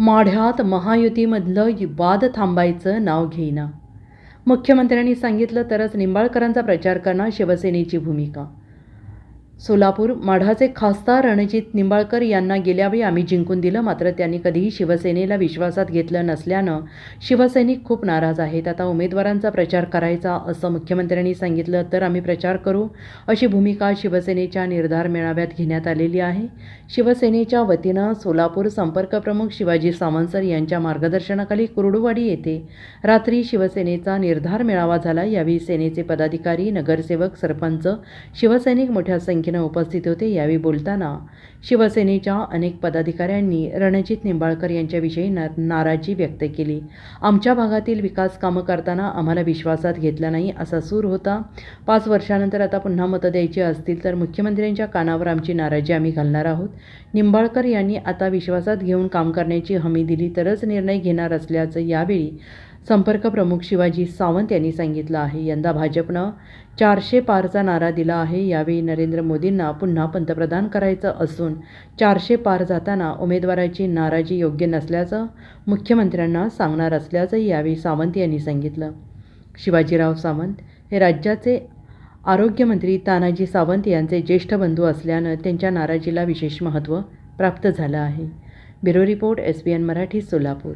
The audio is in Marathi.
माढ्यात महायुतीमधलं वाद थांबायचं नाव घेईना. मुख्यमंत्र्यांनी सांगितलं तरच निंबाळकरांचा प्रचार करणं शिवसेनेची भूमिका. सोलापूर माढाचे खासदार रणजित निंबाळकर यांना गेल्यावेळी आम्ही जिंकून दिलं. मात्र त्यांनी कधीही शिवसेनेला विश्वासात घेतलं नसल्यानं शिवसैनिक खूप नाराज आहेत. आता उमेदवारांचा प्रचार करायचा असं मुख्यमंत्र्यांनी सांगितलं तर आम्ही प्रचार करू अशी भूमिका शिवसेनेच्या निर्धार मेळाव्यात घेण्यात आलेली आहे. शिवसेनेच्या वतीनं सोलापूर संपर्कप्रमुख शिवाजी सावंतसर यांच्या मार्गदर्शनाखाली कुरुडवाडी येथे रात्री शिवसेनेचा निर्धार मेळावा झाला. यावेळी सेनेचे पदाधिकारी नगरसेवक सरपंच शिवसैनिक मोठ्या संख्येनं उपस्थित होते यावेळी बोलताना शिवसेनेच्या अनेक पदाधिकाऱ्यांनी रणजित निंबाळकर यांच्याविषयी ना नाराजी व्यक्त केली. आमच्या भागातील विकास कामं करताना आम्हाला विश्वासात घेतला नाही असा सूर होता. पाच वर्षानंतर आता पुन्हा मतं द्यायची असतील तर मुख्यमंत्र्यांच्या कानावर आमची नाराजी आम्ही घालणार आहोत. निंबाळकर यांनी आता विश्वासात घेऊन काम करण्याची हमी दिली तरच निर्णय घेणार असल्याचं यावेळी संपर्क प्रमुख शिवाजी सावंत यांनी सांगितलं आहे. यंदा भाजपनं चारशे पारचा नारा दिला आहे. यावेळी नरेंद्र मोदींना पुन्हा पंतप्रधान करायचं असून चारशे पार जाताना उमेदवाराची नाराजी योग्य नसल्याचं मुख्यमंत्र्यांना सांगणार असल्याचं यावेळी सावंत यांनी सांगितलं. शिवाजीराव सावंत हे राज्याचे आरोग्यमंत्री तानाजी सावंत यांचे ज्येष्ठ बंधू असल्यानं त्यांच्या नाराजीला विशेष महत्त्व प्राप्त झालं आहे. Bureau report S B N Marathi Solapur.